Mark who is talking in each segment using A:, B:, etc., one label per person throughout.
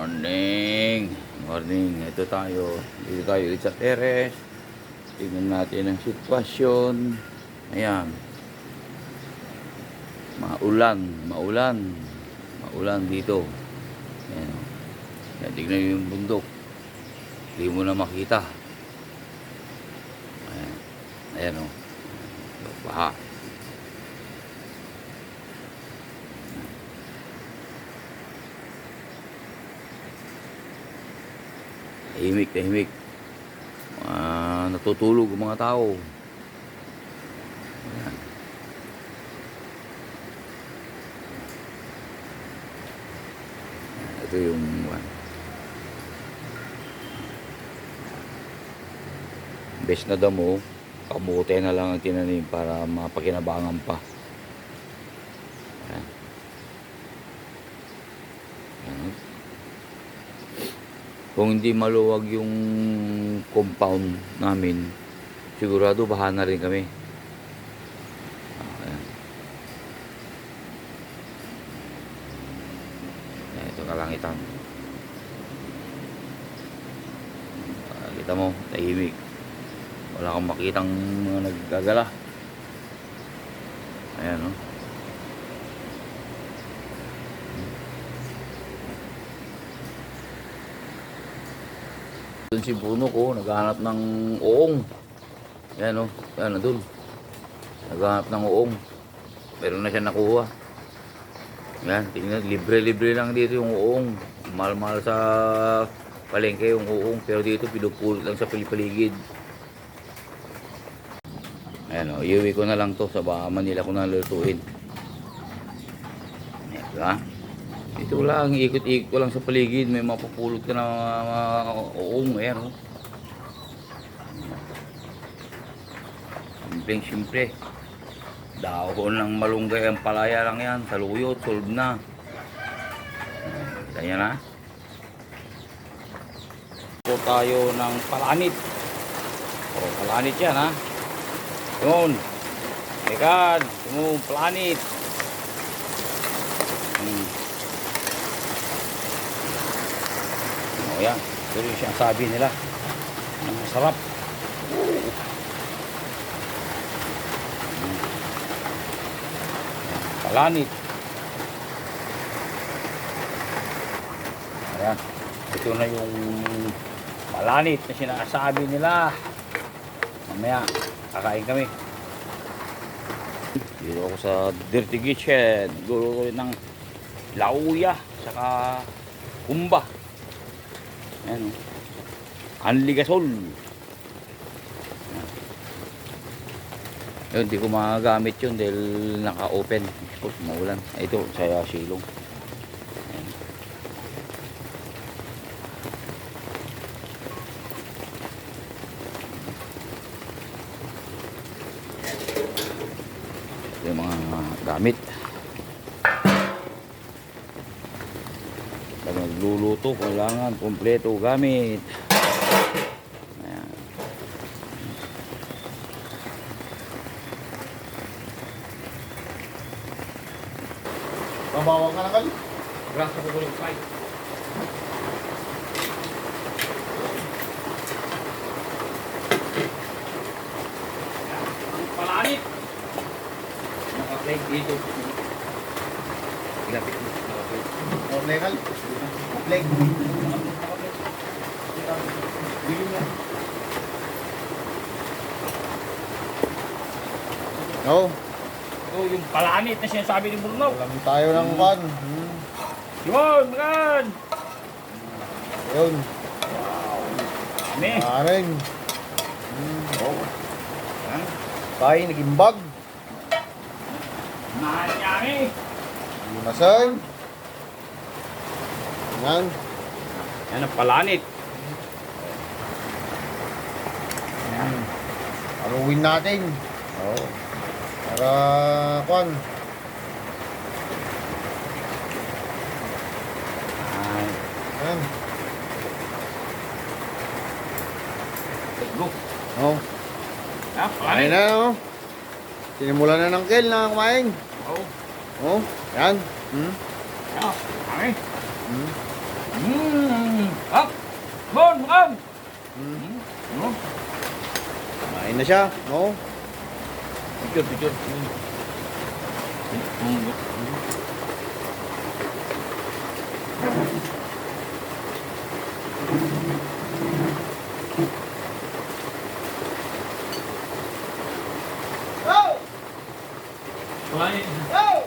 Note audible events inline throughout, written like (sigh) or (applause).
A: Morning. Morning. Ito tayo. Dito tayo sa teres. Tingnan natin ang sitwasyon. Ayan. Maulan. Maulan. Maulan dito. Ayan. Ayan, tignan yung bundok. Hindi mo na makita. Ayan. Ayan o. Baha. Tahimik, tahimik. Ah, natutulog ang mga tao. Ito yung one. Best na damo, kamote na lang ang tinanim para mapakinabangan pa. Ayan. Ayan. Kung hindi maluwag yung compound namin, sigurado baha na rin kami. Ayan. Ayan, ito kalangitan. Kita mo, tahimik. Wala kang makitang mga naggagala. Ayan, oh. Doon si Bruno ko, naghahanap ng uong. Yan o, yan na doon. Naghahanap ng uong. Meron na siya nakuha. Yan, tingnan, libre-libre lang dito yung uong. Mahal-mahal sa palengke yung uong, pero dito pinupulot lang sa palipaligid. Ayan o, iuwi ko na lang to sa Manila ko na lutuin. Ayan, diba? Ito lang, ikot-ikot ko lang sa paligid. May mapupulot ka na mga, mga uong. Ayan, oh. Simpleng simple. Dahon ng malunggay ang palaya lang yan. Saluyot, solve na. Kanya na. Ito tayo ng palanit. O, palanit yan, ha. Yun. Tekad. Yung palanit. Hmm. O yan, ito yung sinasabi nila. Ang masarap. Palanit. Ayan. Ito na yung palanit na sinasabi nila. Mamaya, kakain kami. Dito ako sa Dirty Kitchen. Gulo ng lauya, saka kumba. Ayan o. Anligasol. Yun, di ko magagamit yun dahil naka-open. Of maulan. Ito, sa silong. Yung mga gamit. Pag nagluluto, kailangan kompleto gamit. Ayan.
B: Mabawang ka na kali.
A: Grasa ko yung fry. Ang palanit. Naka-plate dito. Ilapit mo. Naka-plate.
B: Orne kali. Leg. Bili mo. No,
A: Ito yung palanit na sinasabi ni Bruno.
B: alam tayo ng pan. Hmm.
A: Yun, man!
B: Yun,
A: Kami.
B: aring. Hmm.
A: Oh. Yan.
B: Tayo, naging bag.
A: Mahal kami.
B: Lunasan. Yan.
A: Yan ang palanit.
B: Hmm. Aruwin natin.
A: Oh.
B: Para, kwan.
A: Ay,
B: Yan.
A: go.
B: Oh.
A: Ah,
B: Kain na, oh. Sinimulan na ng kel na kumain.
A: Oh.
B: Oh, yan. Hmm.
A: Yan. Kami.
B: Hmm.
A: Mmm. Up! Bon, makan!
B: Hmm.
A: No?
B: Kumain na siya, no?
A: Picture, picture. Mm.
B: Oh!
A: Kumain.
B: Oh!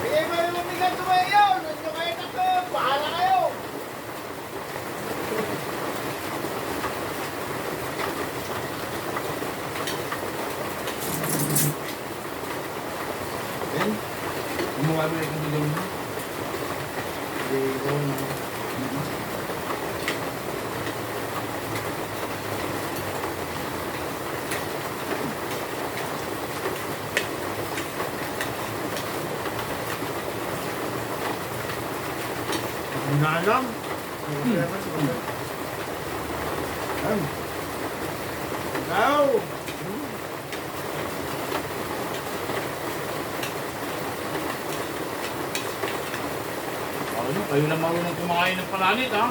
B: Bigay mo yung mabigat tumayo! Nandiyo kayo na to! Bahala kayo!
A: Yan. Kumuha mo yung bigyan mo.
B: Hindi na alam. Ikaw!
C: Ano, kayo na marunong kumakain ng palanit, ha?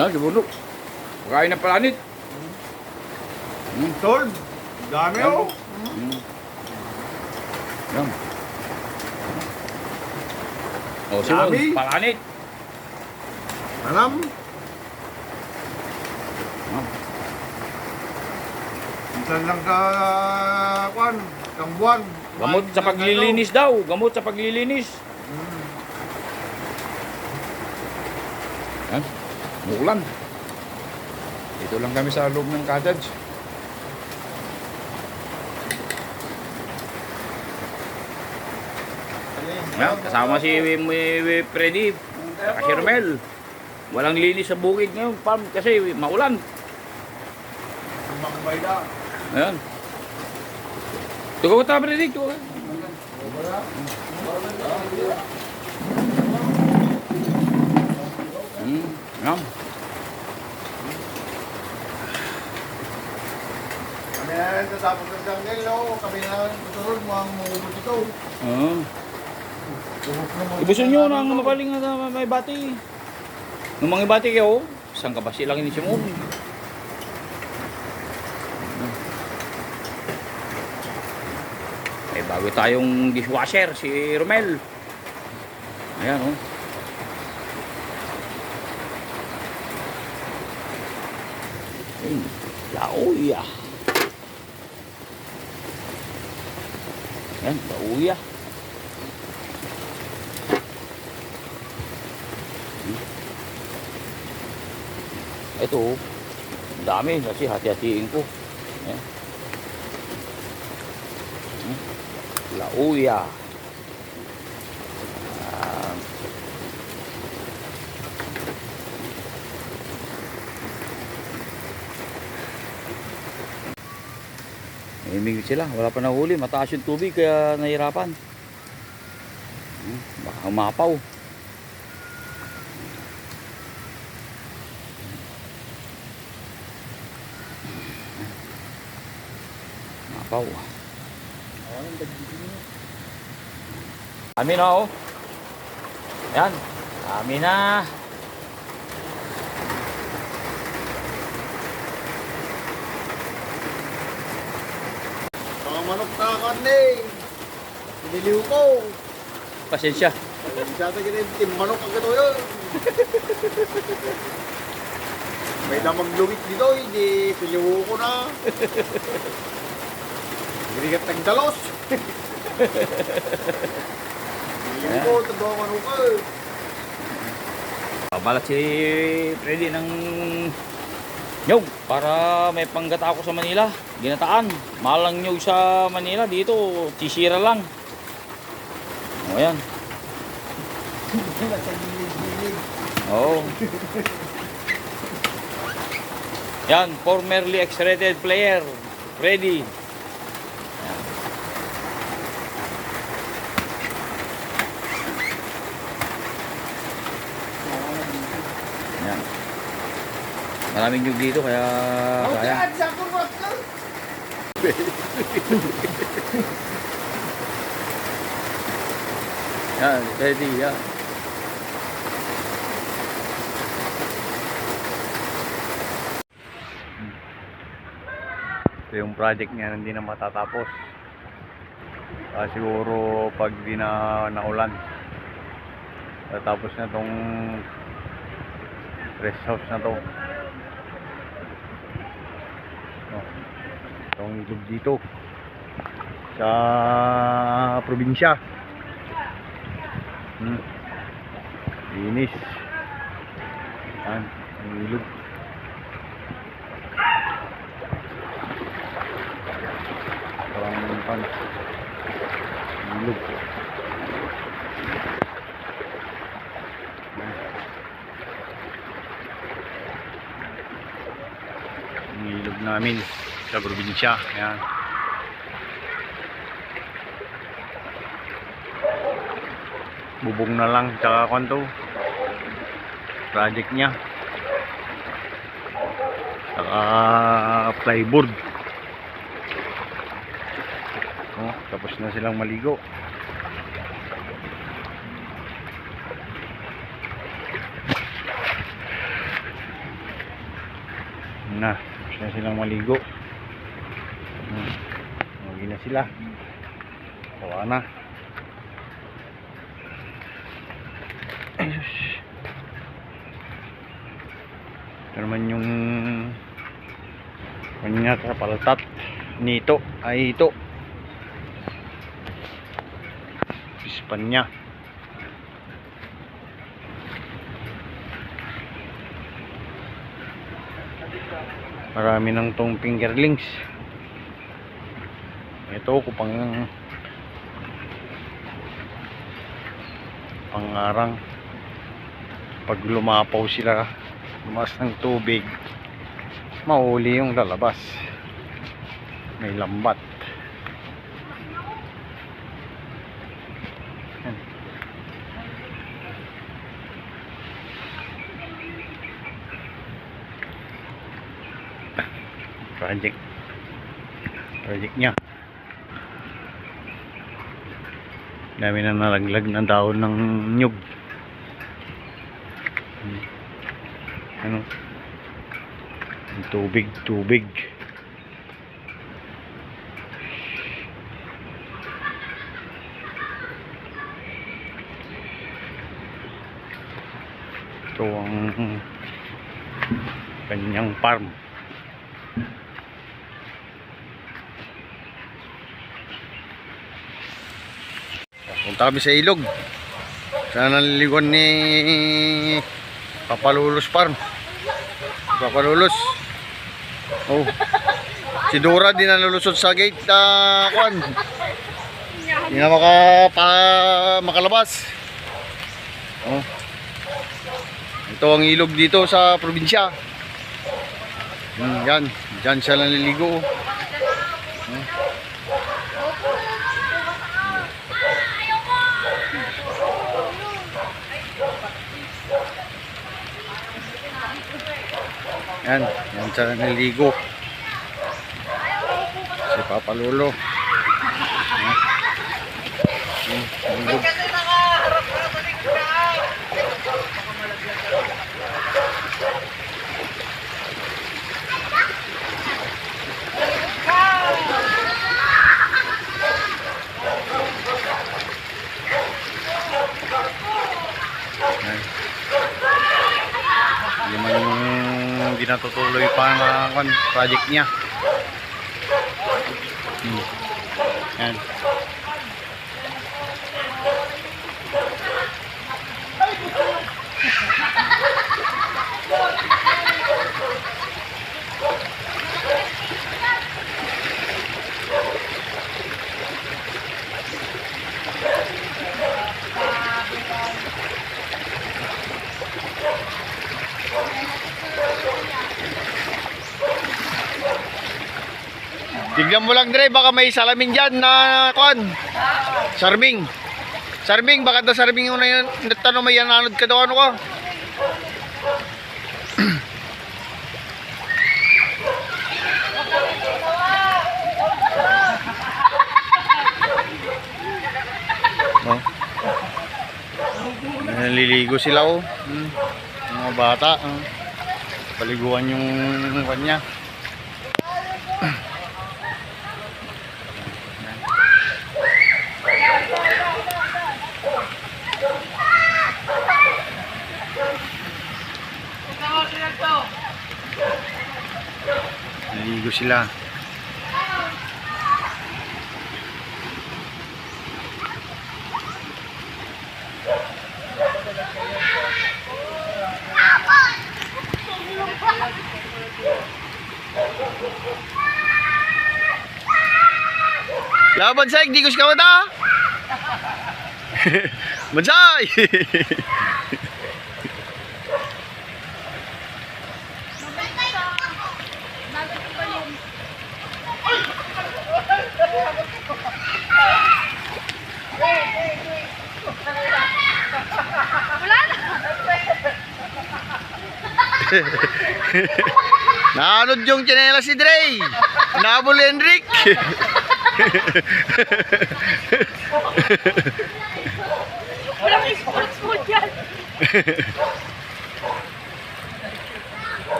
C: Na,
A: si Bundok. Pagkain ng palanit. Hmm.
B: Tol! Dami oh!
A: Hmm. Yan. O, si
B: Dami.
A: Bundok, palanit.
B: Alam?
A: Ah.
B: Minsan lang ka, kwan, isang buwan.
A: Gamot sa paglilinis daw. Gamot sa paglilinis. Umuulan. Dito lang kami sa loob ng cottage. Yan, kasama si Freddy. Saka si Romel. Walang linis sa bukid ngayon, Pam, kasi maulan.
B: Makabay na.
A: Ayan. Tugaw ta, Freddy. Tugaw. Hmm, yan.
B: Kami na tatapos ng jungle, no? Kami na tuturod mo ang mungubot ito.
A: Oo. Ibuson nyo ng mapaling na may bati. Nung mga bati kayo, isang kabasi lang ini si Mon. Eh, bago tayong dishwasher, si Romel. Ayan, oh. Ayun, lauya. Lauya. Ito, dami kasi hati-hatiin ko. Ayan.
B: Lauya. Yan. Namimigit sila. Wala pa nahuli. Mataas yung tubig kaya nahirapan. Hmm, Baka umapaw. Umapaw. Kami na oh. Yan. Kami na.
A: Manok na karne. Niliw ko.
B: Pasensya.
A: Hindi sa ganyan, manok ang gato yun. May damang lumit dito, hindi siliw ko na. Grigat ng dalos. Niliw ko, tanda manok ka.
B: Babalat si Freddy ng nyog para may panggata ako sa Manila. Ginataan. Malang nyog sa Manila. Dito, sisira lang. O yan.
A: Nasa (laughs) gilid-gilid.
B: Oo. Yan, formerly X-rated player. Freddy. Yan. Maraming nyug dito kaya
A: Oh,
B: kaya. (laughs) Yan, Freddy, yan. Ito yung project niya hindi na matatapos. Ah, siguro pag di na naulan. Tatapos na tong rest house na to. Oh, itong ilog dito sa probinsya. Hmm. Linis. Yan, ang ilog. Parang pan. Ilog. Ang ilog namin sa probinsya. Yan. bubong na lang tsaka kwanto project niya tsaka plyboard oh, tapos na silang maligo na tapos silang maligo sila. Sawa na. Ayos. Ito naman yung kanya sa paltat nito. Ay ito. Pispan niya. Marami ng tong fingerlings ito ko pang pangarang. Pag lumapaw sila lumas ng tubig mahuli yung lalabas. May lambat. Project. Project niya dami na nalaglag ng dahon ng nyug. Ano? Tubig tubig. Ito ang kanyang farm Punta kami sa ilog. Saan naliliwan ni Papalulos Farm. Papalulos. Oh. Si Dora din nalulusot sa gate na kwan. Hindi na maka, pa, makalabas. Oh. Ito ang ilog dito sa probinsya. Hmm, yan. Diyan siya naliligo. Hmm. Yan. Yan siya naliligo. Si Papa Lolo. Ilog. Yan. Hindi man yung hindi natutuloy pa ang kan, project niya. Hmm. Yan. Tignan mo lang Dre, baka may salamin dyan na kon. Sarming. Sarming, baka daw sarming yung na yun. Tanong may yananod ka daw ano ko. oh. Naliligo sila oh. Hmm. Mga bata. Oh. Paliguan yung kanya. Sila. Laban sa di ko siya (laughs) (laughs) (laughs) Naanod yung tsinelas si Dre. Nabol Enric.
D: Walang sports food yan. (laughs)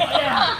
D: yeah.